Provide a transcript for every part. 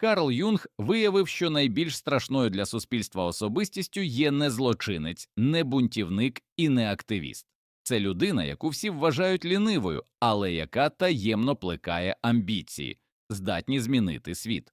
Карл Юнг виявив, що найбільш страшною для суспільства особистістю є не злочинець, не бунтівник і не активіст. Це людина, яку всі вважають лінивою, але яка таємно плекає амбіції, здатні змінити світ.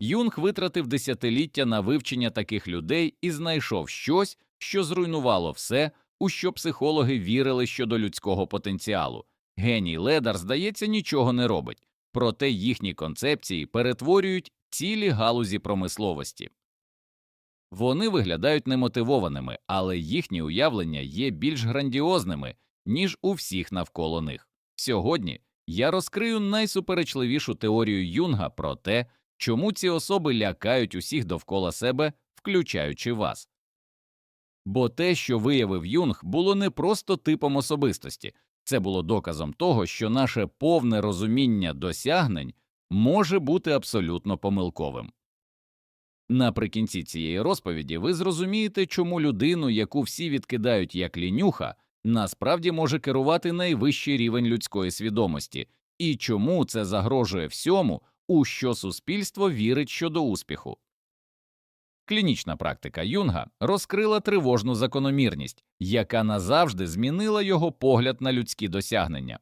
Юнг витратив десятиліття на вивчення таких людей і знайшов щось, що зруйнувало все, у що психологи вірили щодо людського потенціалу. Геній Ледар, здається, нічого не робить, проте їхні концепції перетворюють цілі галузі промисловості. Вони виглядають немотивованими, але їхні уявлення є більш грандіозними, ніж у всіх навколо них. Сьогодні я розкрию найсуперечливішу теорію Юнга про те, чому ці особи лякають усіх довкола себе, включаючи вас. Бо те, що виявив Юнг, було не просто типом особистості, це було доказом того, що наше повне розуміння досягнень може бути абсолютно помилковим. Наприкінці цієї розповіді ви зрозумієте, чому людину, яку всі відкидають як лінюха, насправді може керувати найвищий рівень людської свідомості, і чому це загрожує всьому, у що суспільство вірить щодо успіху. Клінічна практика Юнга розкрила тривожну закономірність, яка назавжди змінила його погляд на людські досягнення.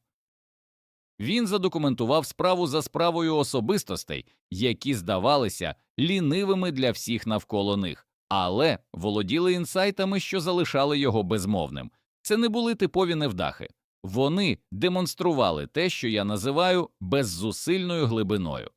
Він задокументував справу за справою особистостей, які здавалися лінивими для всіх навколо них, але володіли інсайтами, що залишали його безмовним. Це не були типові невдахи. Вони демонстрували те, що я називаю беззусильною глибиною.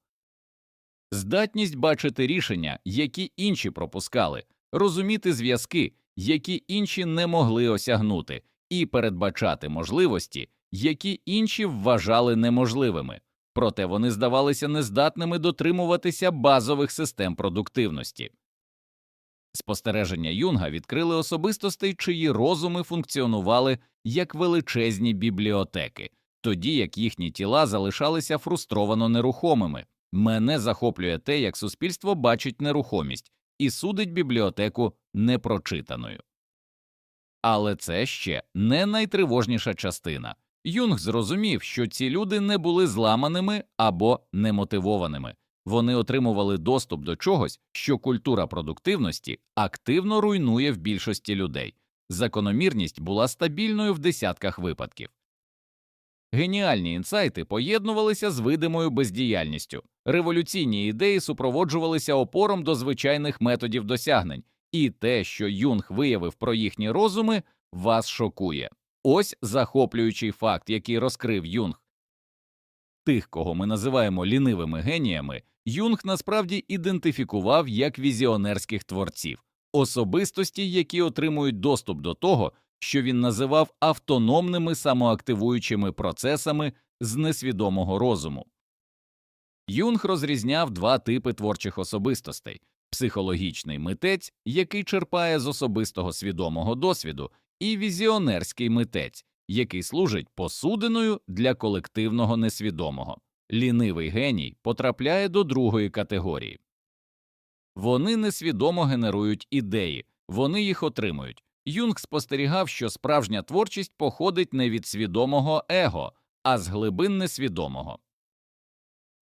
Здатність бачити рішення, які інші пропускали, розуміти зв'язки, які інші не могли осягнути, і передбачати можливості, які інші вважали неможливими, проте вони здавалися нездатними дотримуватися базових систем продуктивності. Спостереження Юнга відкрили особистостей, чиї розуми функціонували як величезні бібліотеки, тоді як їхні тіла залишалися фрустровано нерухомими. Мене захоплює те, як суспільство бачить нерухомість і судить бібліотеку непрочитаною. Але це ще не найтривожніша частина. Юнг зрозумів, що ці люди не були зламаними або немотивованими, вони отримували доступ до чогось, що культура продуктивності активно руйнує в більшості людей. Закономірність була стабільною в десятках випадків. Геніальні інсайти поєднувалися з видимою бездіяльністю, революційні ідеї супроводжувалися опором до звичайних методів досягнень, і те, що Юнг виявив про їхні розуми, вас шокує. Ось захоплюючий факт, який розкрив Юнг. Тих, кого ми називаємо лінивими геніями, Юнг насправді ідентифікував як візіонерських творців, особистості, які отримують доступ до того, що він називав автономними самоактивуючими процесами з несвідомого розуму. Юнг розрізняв два типи творчих особистостей психологічний митець, який черпає з особистого свідомого досвіду, і візіонерський митець, який служить посудиною для колективного несвідомого. Лінивий геній потрапляє до другої категорії. Вони несвідомо генерують ідеї, вони їх отримують. Юнг спостерігав, що справжня творчість походить не від свідомого его, а з глибин несвідомого.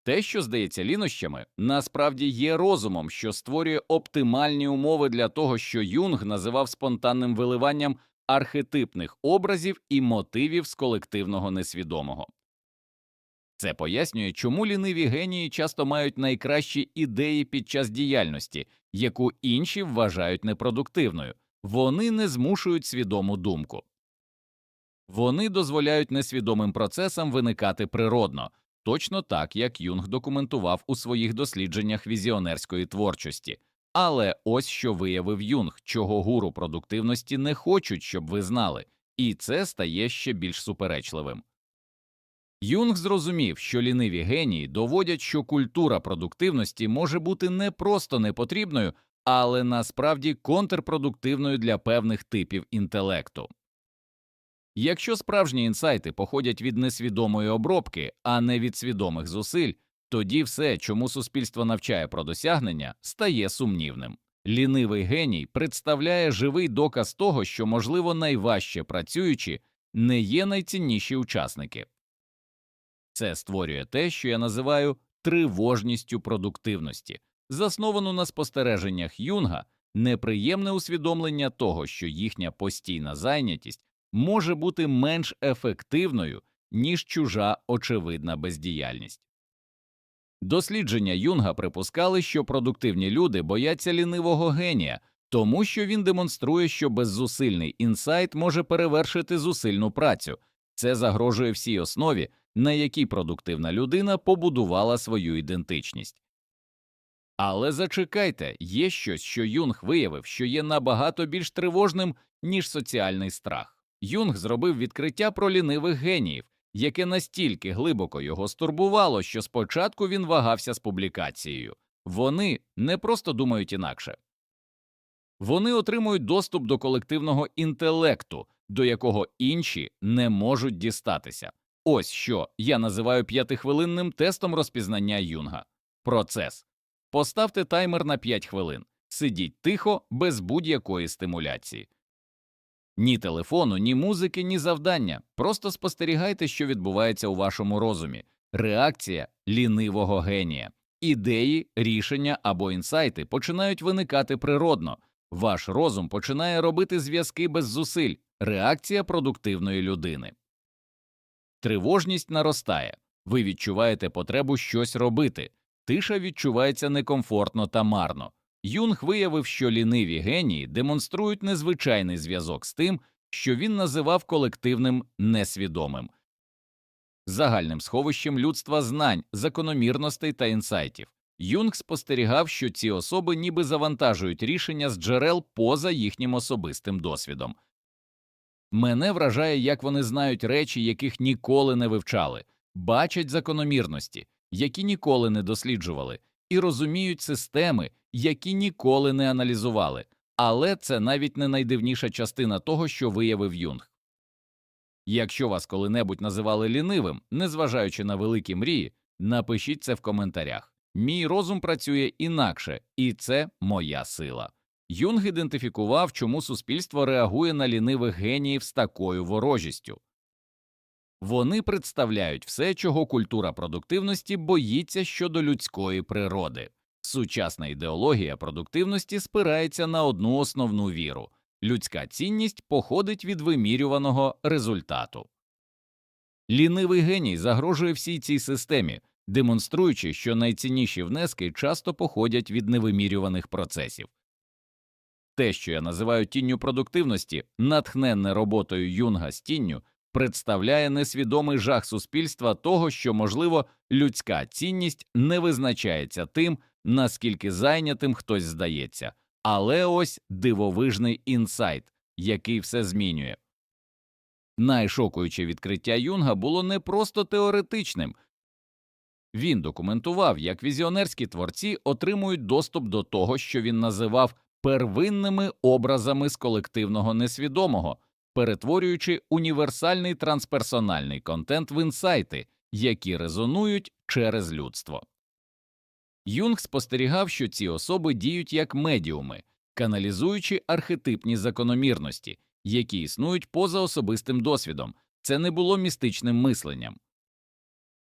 Те, що здається лінощами, насправді є розумом, що створює оптимальні умови для того, що Юнг називав спонтанним виливанням архетипних образів і мотивів з колективного несвідомого. Це пояснює, чому ліниві генії часто мають найкращі ідеї під час діяльності, яку інші вважають непродуктивною, вони не змушують свідому думку. Вони дозволяють несвідомим процесам виникати природно, точно так як Юнг документував у своїх дослідженнях візіонерської творчості. Але ось що виявив Юнг, чого гуру продуктивності не хочуть, щоб ви знали, і це стає ще більш суперечливим. Юнг зрозумів, що ліниві генії доводять, що культура продуктивності може бути не просто непотрібною, але насправді контрпродуктивною для певних типів інтелекту. Якщо справжні інсайти походять від несвідомої обробки, а не від свідомих зусиль, тоді все, чому суспільство навчає про досягнення, стає сумнівним. Лінивий геній представляє живий доказ того, що, можливо, найважче працюючі не є найцінніші учасники. Це створює те, що я називаю тривожністю продуктивності, засновану на спостереженнях Юнга, неприємне усвідомлення того, що їхня постійна зайнятість може бути менш ефективною, ніж чужа очевидна бездіяльність. Дослідження Юнга припускали, що продуктивні люди бояться лінивого генія, тому що він демонструє, що беззусильний інсайт може перевершити зусильну працю. Це загрожує всій основі, на якій продуктивна людина побудувала свою ідентичність. Але зачекайте, є щось, що Юнг виявив, що є набагато більш тривожним, ніж соціальний страх. Юнг зробив відкриття про лінивих геніїв, яке настільки глибоко його стурбувало, що спочатку він вагався з публікацією. Вони не просто думають інакше. Вони отримують доступ до колективного інтелекту, до якого інші не можуть дістатися. Ось що я називаю п'ятихвилинним тестом розпізнання Юнга. Процес. Поставте таймер на 5 хвилин. Сидіть тихо, без будь-якої стимуляції. Ні телефону, ні музики, ні завдання. Просто спостерігайте, що відбувається у вашому розумі. Реакція лінивого генія. Ідеї, рішення або інсайти починають виникати природно. Ваш розум починає робити зв'язки без зусиль. Реакція продуктивної людини. Тривожність наростає. Ви відчуваєте потребу щось робити. Тиша відчувається некомфортно та марно. Юнг виявив, що ліниві генії демонструють незвичайний зв'язок з тим, що він називав колективним несвідомим, загальним сховищем людства знань, закономірностей та інсайтів. Юнг спостерігав, що ці особи ніби завантажують рішення з джерел поза їхнім особистим досвідом. Мене вражає, як вони знають речі, яких ніколи не вивчали, бачать закономірності, які ніколи не досліджували, і розуміють системи, які ніколи не аналізували, але це навіть не найдивніша частина того, що виявив Юнг. Якщо вас коли-небудь називали лінивим, незважаючи на великі мрії, напишіть це в коментарях. Мій розум працює інакше, і це моя сила. Юнг ідентифікував, чому суспільство реагує на лінивих геніїв з такою ворожістю. Вони представляють все, чого культура продуктивності боїться щодо людської природи. Сучасна ідеологія продуктивності спирається на одну основну віру людська цінність походить від вимірюваного результату. Лінивий геній загрожує всій цій системі, демонструючи, що найцінніші внески часто походять від невимірюваних процесів. Те, що я називаю тінню продуктивності, натхненне роботою юнга з тінню, представляє несвідомий жах суспільства того, що, можливо, людська цінність не визначається тим, наскільки зайнятим хтось здається, але ось дивовижний інсайт, який все змінює. Найшокуюче відкриття Юнга було не просто теоретичним. Він документував, як візіонерські творці отримують доступ до того, що він називав первинними образами з колективного несвідомого, перетворюючи універсальний трансперсональний контент в інсайти, які резонують через людство. Юнг спостерігав, що ці особи діють як медіуми, каналізуючи архетипні закономірності, які існують поза особистим досвідом. Це не було містичним мисленням.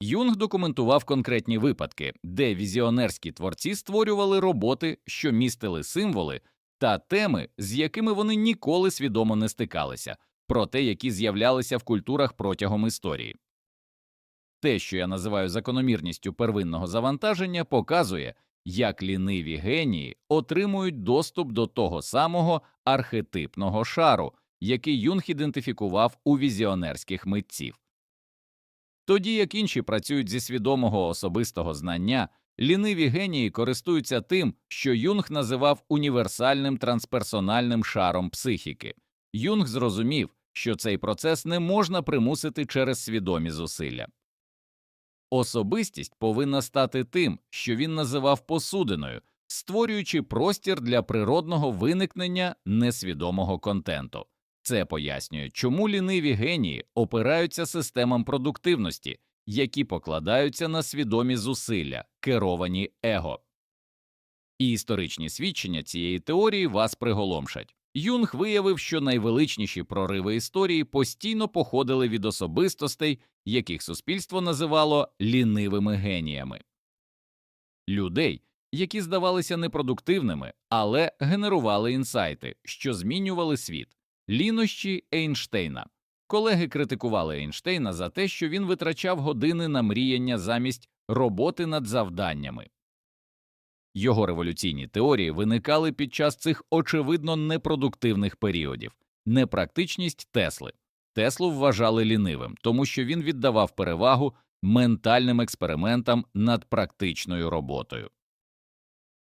Юнг документував конкретні випадки, де візіонерські творці створювали роботи, що містили символи та теми, з якими вони ніколи свідомо не стикалися, проте які з'являлися в культурах протягом історії. Те, що я називаю закономірністю первинного завантаження, показує, як ліниві генії отримують доступ до того самого архетипного шару, який Юнг ідентифікував у візіонерських митців. Тоді як інші працюють зі свідомого особистого знання, ліниві генії користуються тим, що Юнг називав універсальним трансперсональним шаром психіки. Юнг зрозумів, що цей процес не можна примусити через свідомі зусилля. Особистість повинна стати тим, що він називав посудиною, створюючи простір для природного виникнення несвідомого контенту. Це пояснює, чому ліниві генії опираються системам продуктивності, які покладаються на свідомі зусилля, керовані его. І історичні свідчення цієї теорії вас приголомшать. Юнг виявив, що найвеличніші прориви історії постійно походили від особистостей, яких суспільство називало лінивими геніями. людей, які здавалися непродуктивними, але генерували інсайти, що змінювали світ. Лінощі Ейнштейна. Колеги критикували Ейнштейна за те, що він витрачав години на мріяння замість роботи над завданнями. Його революційні теорії виникали під час цих очевидно непродуктивних періодів. Непрактичність Тесли. Теслу вважали лінивим, тому що він віддавав перевагу ментальним експериментам над практичною роботою.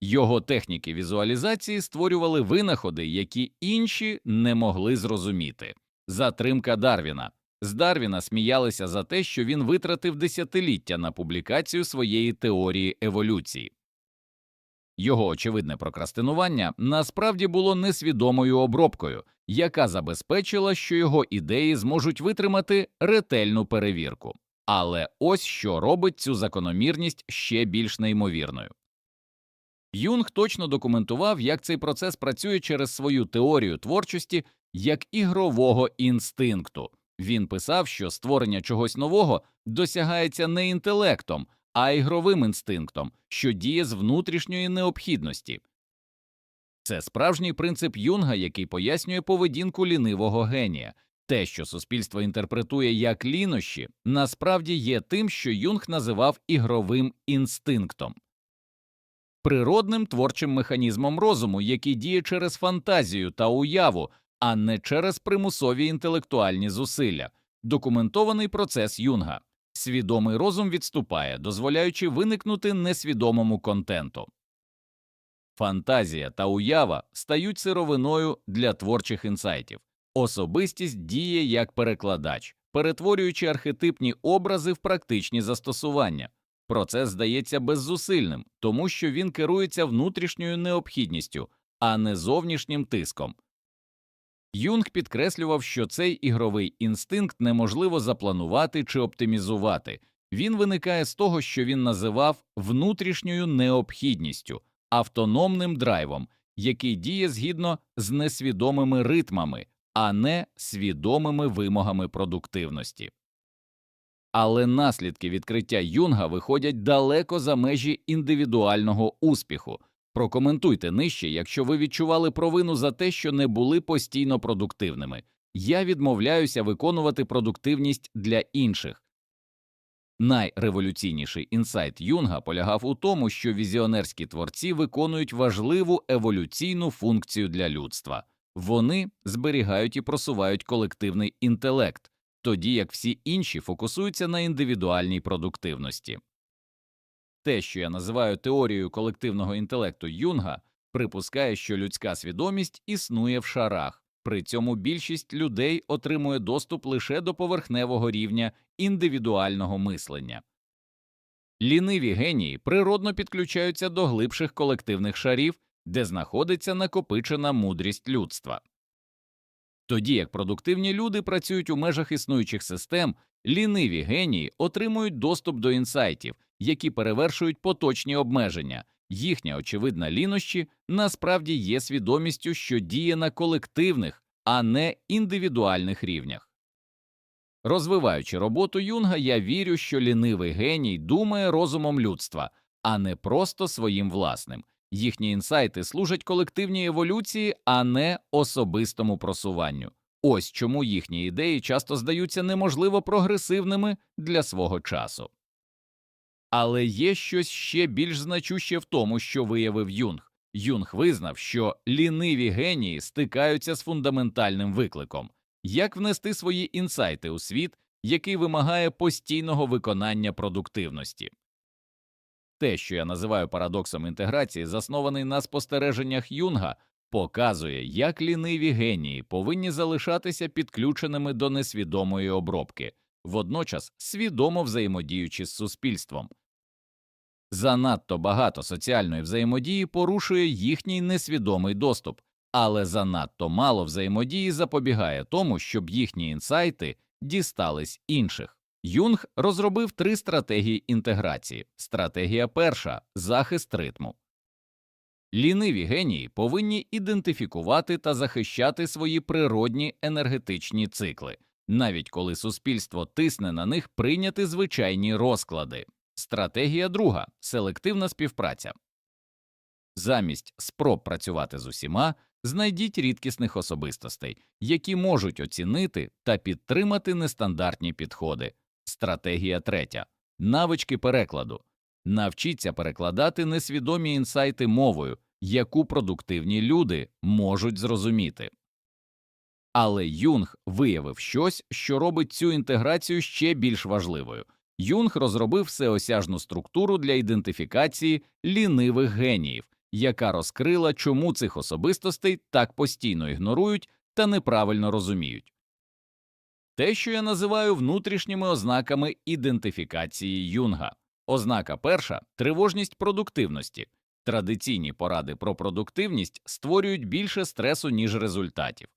Його техніки візуалізації створювали винаходи, які інші не могли зрозуміти. Затримка Дарвіна. З Дарвіна сміялися за те, що він витратив десятиліття на публікацію своєї теорії еволюції. Його очевидне прокрастинування насправді було несвідомою обробкою, яка забезпечила, що його ідеї зможуть витримати ретельну перевірку. Але ось що робить цю закономірність ще більш неймовірною. Юнг точно документував, як цей процес працює через свою теорію творчості як ігрового інстинкту. Він писав, що створення чогось нового досягається не інтелектом, а ігровим інстинктом, що діє з внутрішньої необхідності. Це справжній принцип Юнга, який пояснює поведінку лінивого генія. Те, що суспільство інтерпретує як лінощі, насправді є тим, що Юнг називав ігровим інстинктом, природним творчим механізмом розуму, який діє через фантазію та уяву, а не через примусові інтелектуальні зусилля, документований процес Юнга. Свідомий розум відступає, дозволяючи виникнути несвідомому контенту. Фантазія та уява стають сировиною для творчих інсайтів. Особистість діє як перекладач, перетворюючи архетипні образи в практичні застосування. Процес здається беззусильним, тому що він керується внутрішньою необхідністю, а не зовнішнім тиском. Юнг підкреслював, що цей ігровий інстинкт неможливо запланувати чи оптимізувати. Він виникає з того, що він називав внутрішньою необхідністю, автономним драйвом, який діє згідно з несвідомими ритмами, а не свідомими вимогами продуктивності. Але наслідки відкриття Юнга виходять далеко за межі індивідуального успіху. Прокоментуйте нижче, якщо ви відчували провину за те, що не були постійно продуктивними. Я відмовляюся виконувати продуктивність для інших. Найреволюційніший інсайт Юнга полягав у тому, що візіонерські творці виконують важливу еволюційну функцію для людства вони зберігають і просувають колективний інтелект, тоді як всі інші фокусуються на індивідуальній продуктивності. Те, що я називаю теорією колективного інтелекту Юнга, припускає, що людська свідомість існує в шарах, при цьому більшість людей отримує доступ лише до поверхневого рівня індивідуального мислення. Ліниві генії природно підключаються до глибших колективних шарів, де знаходиться накопичена мудрість людства. Тоді як продуктивні люди працюють у межах існуючих систем, ліниві генії отримують доступ до інсайтів, які перевершують поточні обмеження. Їхня очевидна лінощі насправді є свідомістю, що діє на колективних, а не індивідуальних рівнях. Розвиваючи роботу Юнга, я вірю, що лінивий геній думає розумом людства, а не просто своїм власним. Їхні інсайти служать колективній еволюції, а не особистому просуванню. Ось чому їхні ідеї часто здаються неможливо прогресивними для свого часу. Але є щось ще більш значуще в тому, що виявив Юнг. Юнг визнав, що ліниві генії стикаються з фундаментальним викликом як внести свої інсайти у світ, який вимагає постійного виконання продуктивності. Те, що я називаю парадоксом інтеграції, заснований на спостереженнях Юнга, показує, як ліниві генії повинні залишатися підключеними до несвідомої обробки, водночас свідомо взаємодіючи з суспільством. Занадто багато соціальної взаємодії порушує їхній несвідомий доступ, але занадто мало взаємодії запобігає тому, щоб їхні інсайти дістались інших. Юнг розробив три стратегії інтеграції. Стратегія перша захист ритму. Ліниві генії повинні ідентифікувати та захищати свої природні енергетичні цикли, навіть коли суспільство тисне на них прийняти звичайні розклади. Стратегія друга селективна співпраця. Замість спроб працювати з усіма, знайдіть рідкісних особистостей, які можуть оцінити та підтримати нестандартні підходи. Стратегія третя навички перекладу. Навчіться перекладати несвідомі інсайти мовою, яку продуктивні люди можуть зрозуміти. Але Юнг виявив щось, що робить цю інтеграцію ще більш важливою. Юнг розробив всеосяжну структуру для ідентифікації лінивих геніїв, яка розкрила, чому цих особистостей так постійно ігнорують та неправильно розуміють. Те, що я називаю внутрішніми ознаками ідентифікації Юнга. Ознака перша тривожність продуктивності. Традиційні поради про продуктивність створюють більше стресу, ніж результатів.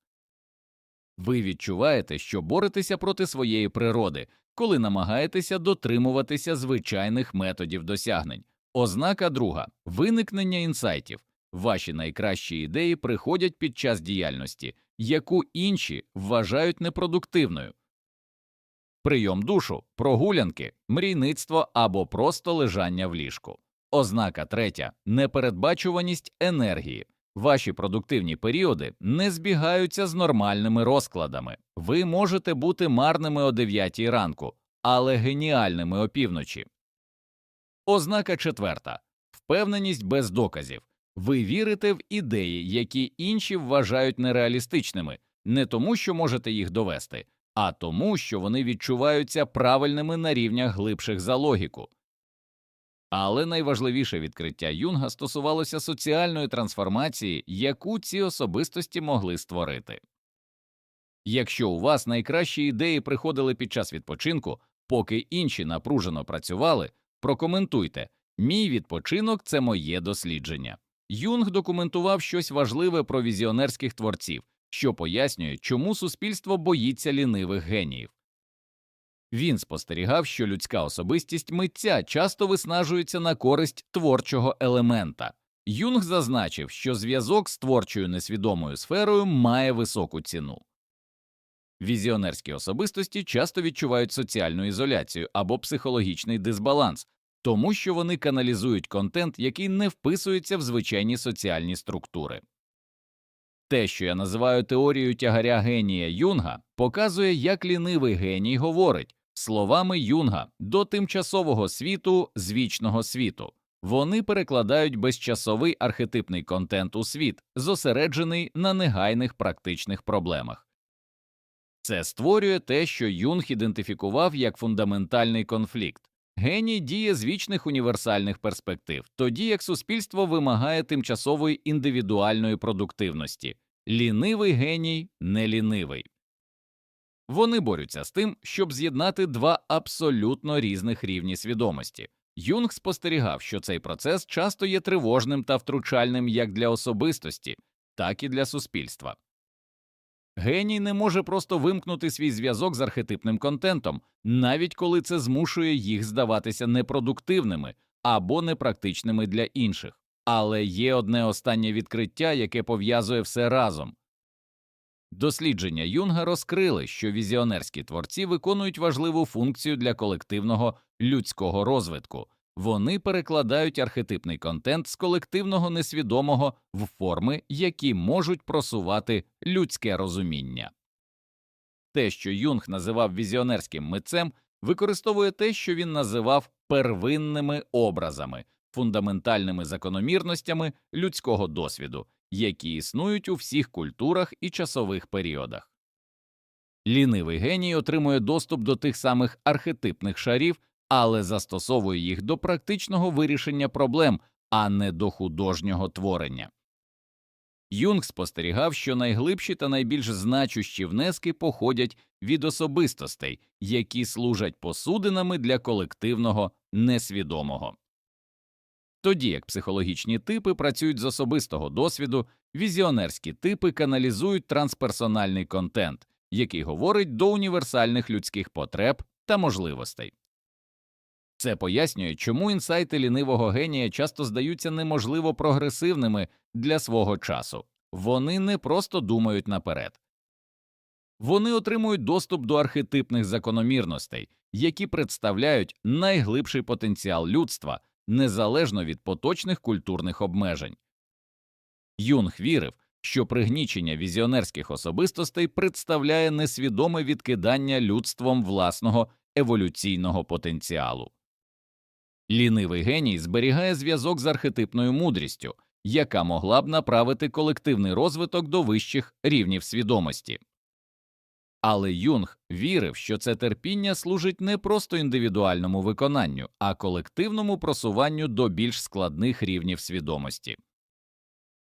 Ви відчуваєте, що боретеся проти своєї природи, коли намагаєтеся дотримуватися звичайних методів досягнень. Ознака друга виникнення інсайтів. Ваші найкращі ідеї приходять під час діяльності, яку інші вважають непродуктивною. Прийом душу, прогулянки, мрійництво або просто лежання в ліжку. Ознака третя непередбачуваність енергії. Ваші продуктивні періоди не збігаються з нормальними розкладами. Ви можете бути марними о 9 ранку, але геніальними опівночі. Ознака четверта впевненість без доказів. Ви вірите в ідеї, які інші вважають нереалістичними, не тому, що можете їх довести, а тому, що вони відчуваються правильними на рівнях глибших за логіку. Але найважливіше відкриття Юнга стосувалося соціальної трансформації, яку ці особистості могли створити. Якщо у вас найкращі ідеї приходили під час відпочинку, поки інші напружено працювали, прокоментуйте мій відпочинок це моє дослідження. Юнг документував щось важливе про візіонерських творців, що пояснює, чому суспільство боїться лінивих геніїв. Він спостерігав, що людська особистість митця часто виснажується на користь творчого елемента. Юнг зазначив, що зв'язок з творчою несвідомою сферою має високу ціну. Візіонерські особистості часто відчувають соціальну ізоляцію або психологічний дисбаланс, тому що вони каналізують контент, який не вписується в звичайні соціальні структури. Те, що я називаю теорією тягаря генія Юнга, показує, як лінивий геній говорить словами Юнга до тимчасового світу з вічного світу. Вони перекладають безчасовий архетипний контент у світ, зосереджений на негайних практичних проблемах. Це створює те, що Юнг ідентифікував як фундаментальний конфлікт. Геній діє з вічних універсальних перспектив, тоді як суспільство вимагає тимчасової індивідуальної продуктивності. Лінивий геній не лінивий. Вони борються з тим, щоб з'єднати два абсолютно різних рівні свідомості. Юнг спостерігав, що цей процес часто є тривожним та втручальним як для особистості, так і для суспільства. Геній не може просто вимкнути свій зв'язок з архетипним контентом, навіть коли це змушує їх здаватися непродуктивними або непрактичними для інших. Але є одне останнє відкриття, яке пов'язує все разом. Дослідження Юнга розкрили, що візіонерські творці виконують важливу функцію для колективного людського розвитку. Вони перекладають архетипний контент з колективного несвідомого в форми, які можуть просувати людське розуміння. Те, що Юнг називав візіонерським митцем, використовує те, що він називав первинними образами, фундаментальними закономірностями людського досвіду, які існують у всіх культурах і часових періодах. Лінивий геній отримує доступ до тих самих архетипних шарів, але застосовує їх до практичного вирішення проблем, а не до художнього творення. Юнг спостерігав, що найглибші та найбільш значущі внески походять від особистостей, які служать посудинами для колективного несвідомого. Тоді як психологічні типи працюють з особистого досвіду, візіонерські типи каналізують трансперсональний контент, який говорить до універсальних людських потреб та можливостей. Це пояснює, чому інсайти лінивого генія часто здаються неможливо прогресивними для свого часу вони не просто думають наперед, вони отримують доступ до архетипних закономірностей, які представляють найглибший потенціал людства, незалежно від поточних культурних обмежень. Юнг вірив, що пригнічення візіонерських особистостей представляє несвідоме відкидання людством власного еволюційного потенціалу. Лінивий геній зберігає зв'язок з архетипною мудрістю, яка могла б направити колективний розвиток до вищих рівнів свідомості. Але Юнг вірив, що це терпіння служить не просто індивідуальному виконанню, а колективному просуванню до більш складних рівнів свідомості.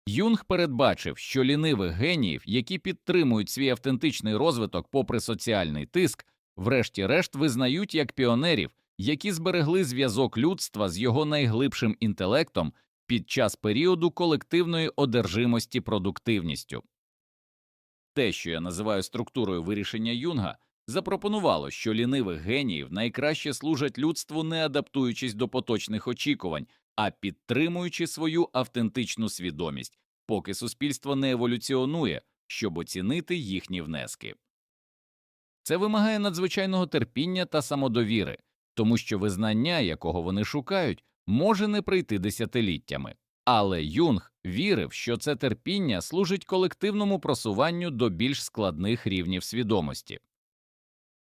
Юнг передбачив, що лінивих геніїв, які підтримують свій автентичний розвиток попри соціальний тиск, врешті-решт визнають як піонерів, які зберегли зв'язок людства з його найглибшим інтелектом під час періоду колективної одержимості продуктивністю. Те, що я називаю структурою вирішення Юнга, запропонувало, що лінивих геніїв найкраще служать людству, не адаптуючись до поточних очікувань, а підтримуючи свою автентичну свідомість, поки суспільство не еволюціонує, щоб оцінити їхні внески. Це вимагає надзвичайного терпіння та самодовіри, тому що визнання, якого вони шукають, може не прийти десятиліттями. Але Юнг вірив, що це терпіння служить колективному просуванню до більш складних рівнів свідомості.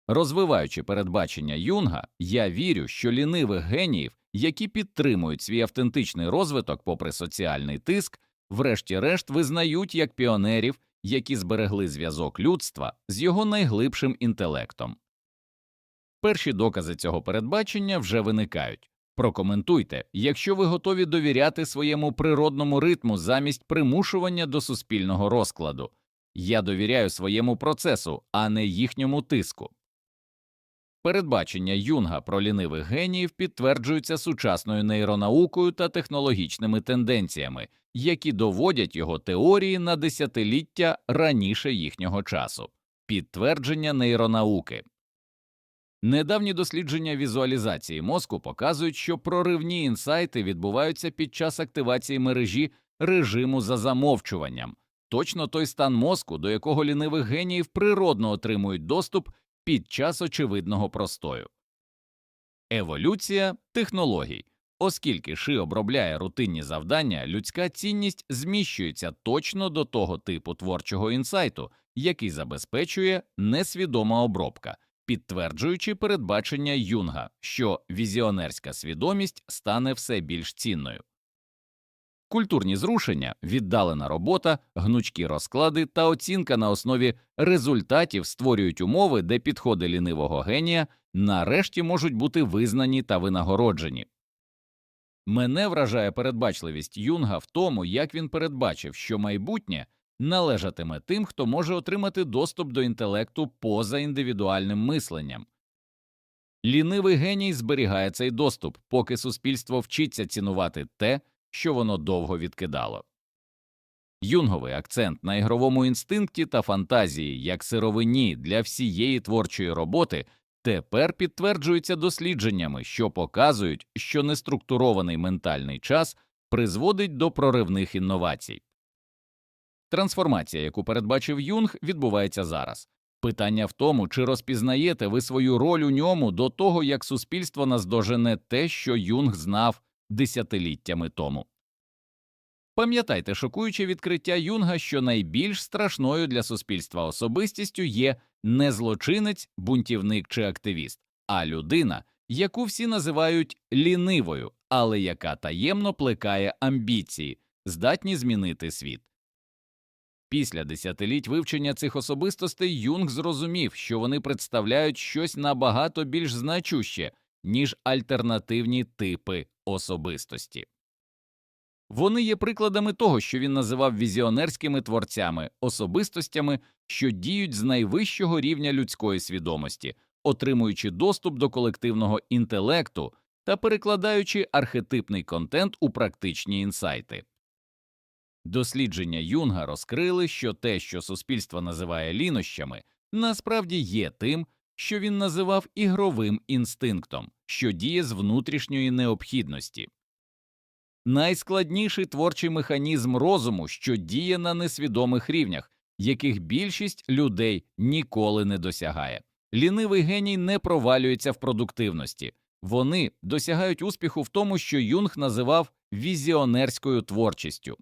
Розвиваючи передбачення Юнга, я вірю, що лінивих геніїв, які підтримують свій автентичний розвиток попри соціальний тиск, врешті-решт визнають як піонерів, які зберегли зв'язок людства з його найглибшим інтелектом. Перші докази цього передбачення вже виникають. Прокоментуйте, якщо ви готові довіряти своєму природному ритму замість примушування до суспільного розкладу. Я довіряю своєму процесу, а не їхньому тиску. Передбачення Юнга про лінивих геніїв підтверджуються сучасною нейронаукою та технологічними тенденціями, які доводять його теорії на десятиліття раніше їхнього часу. Підтвердження нейронауки Недавні дослідження візуалізації мозку показують, що проривні інсайти відбуваються під час активації мережі режиму за замовчуванням, точно той стан мозку, до якого лінивих геніїв природно отримують доступ під час очевидного простою. Еволюція технологій. Оскільки ши обробляє рутинні завдання, людська цінність зміщується точно до того типу творчого інсайту, який забезпечує несвідома обробка підтверджуючи передбачення Юнга, що візіонерська свідомість стане все більш цінною. Культурні зрушення, віддалена робота, гнучкі розклади та оцінка на основі результатів створюють умови, де підходи лінивого генія нарешті можуть бути визнані та винагороджені. Мене вражає передбачливість Юнга в тому, як він передбачив, що майбутнє належатиме тим, хто може отримати доступ до інтелекту поза індивідуальним мисленням. Лінивий геній зберігає цей доступ, поки суспільство вчиться цінувати те, що воно довго відкидало. Юнговий акцент на ігровому інстинкті та фантазії як сировині для всієї творчої роботи тепер підтверджується дослідженнями, що показують, що неструктурований ментальний час призводить до проривних інновацій. Трансформація, яку передбачив Юнг, відбувається зараз. Питання в тому, чи розпізнаєте ви свою роль у ньому до того, як суспільство наздожене те, що Юнг знав десятиліттями тому. Пам'ятайте шокуюче відкриття Юнга, що найбільш страшною для суспільства особистістю є не злочинець, бунтівник чи активіст, а людина, яку всі називають лінивою, але яка таємно плекає амбіції, здатні змінити світ. Після десятиліть вивчення цих особистостей Юнг зрозумів, що вони представляють щось набагато більш значуще, ніж альтернативні типи особистості. Вони є прикладами того, що він називав візіонерськими творцями, особистостями, що діють з найвищого рівня людської свідомості, отримуючи доступ до колективного інтелекту та перекладаючи архетипний контент у практичні інсайти. Дослідження Юнга розкрили, що те, що суспільство називає лінощами, насправді є тим, що він називав ігровим інстинктом, що діє з внутрішньої необхідності. Найскладніший творчий механізм розуму, що діє на несвідомих рівнях, яких більшість людей ніколи не досягає. лінивий геній не провалюється в продуктивності. Вони досягають успіху в тому, що Юнг називав візіонерською творчістю.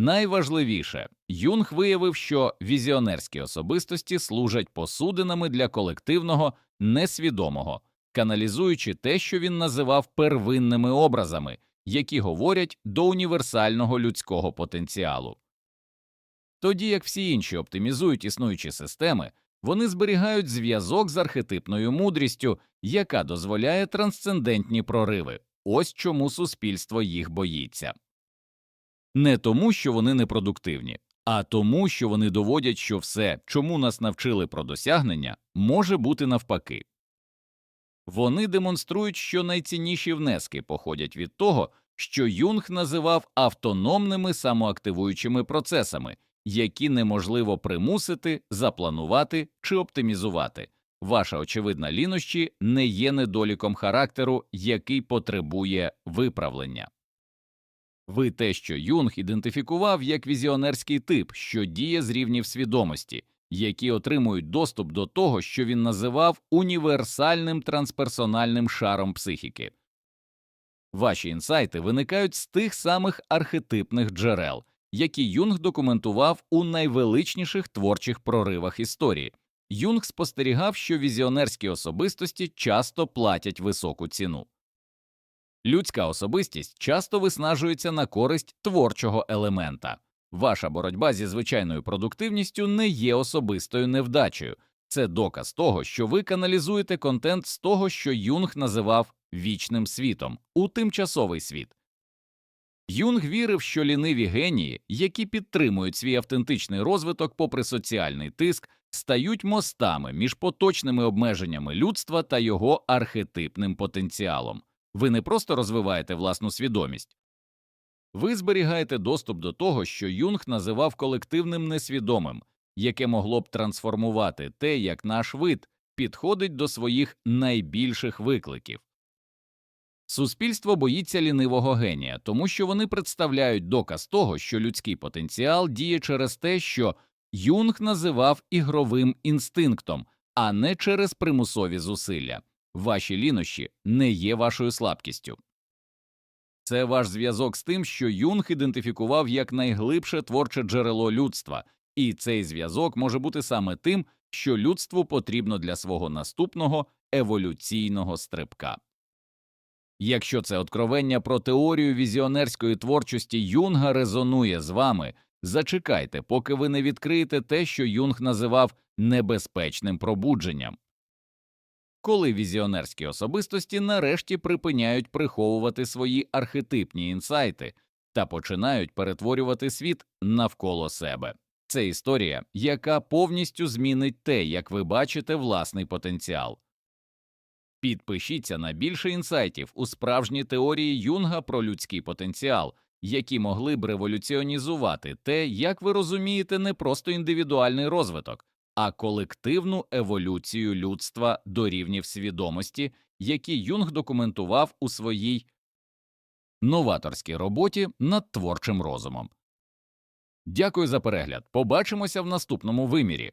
Найважливіше, Юнг виявив, що візіонерські особистості служать посудинами для колективного несвідомого, каналізуючи те, що він називав первинними образами, які говорять до універсального людського потенціалу. Тоді як всі інші оптимізують існуючі системи, вони зберігають зв'язок з архетипною мудрістю, яка дозволяє трансцендентні прориви. Ось чому суспільство їх боїться. Не тому, що вони непродуктивні, а тому, що вони доводять, що все, чому нас навчили про досягнення, може бути навпаки. Вони демонструють, що найцінніші внески походять від того, що Юнг називав автономними самоактивуючими процесами, які неможливо примусити, запланувати чи оптимізувати. Ваша очевидна лінощі не є недоліком характеру, який потребує виправлення. Ви те, що Юнг ідентифікував як візіонерський тип, що діє з рівнів свідомості, які отримують доступ до того, що він називав універсальним трансперсональним шаром психіки. Ваші інсайти виникають з тих самих архетипних джерел, які Юнг документував у найвеличніших творчих проривах історії. Юнг спостерігав, що візіонерські особистості часто платять високу ціну. Людська особистість часто виснажується на користь творчого елемента. Ваша боротьба зі звичайною продуктивністю не є особистою невдачею, це доказ того, що ви каналізуєте контент з того, що Юнг називав вічним світом, у тимчасовий світ. Юнг вірив, що ліниві генії, які підтримують свій автентичний розвиток попри соціальний тиск, стають мостами між поточними обмеженнями людства та його архетипним потенціалом. Ви не просто розвиваєте власну свідомість, ви зберігаєте доступ до того, що Юнг називав колективним несвідомим, яке могло б трансформувати те, як наш вид підходить до своїх найбільших викликів. Суспільство боїться лінивого генія, тому що вони представляють доказ того, що людський потенціал діє через те, що Юнг називав ігровим інстинктом, а не через примусові зусилля. Ваші лінощі не є вашою слабкістю. Це ваш зв'язок з тим, що Юнг ідентифікував як найглибше творче джерело людства, і цей зв'язок може бути саме тим, що людству потрібно для свого наступного еволюційного стрибка. Якщо це откровення про теорію візіонерської творчості Юнга резонує з вами, зачекайте, поки ви не відкриєте те, що Юнг називав небезпечним пробудженням. Коли візіонерські особистості нарешті припиняють приховувати свої архетипні інсайти та починають перетворювати світ навколо себе. Це історія, яка повністю змінить те, як ви бачите власний потенціал. Підпишіться на більше інсайтів у справжні теорії Юнга про людський потенціал, які могли б революціонізувати те, як ви розумієте, не просто індивідуальний розвиток, а колективну еволюцію людства до рівнів свідомості, які Юнг документував у своїй новаторській роботі над творчим розумом. Дякую за перегляд. Побачимося в наступному вимірі.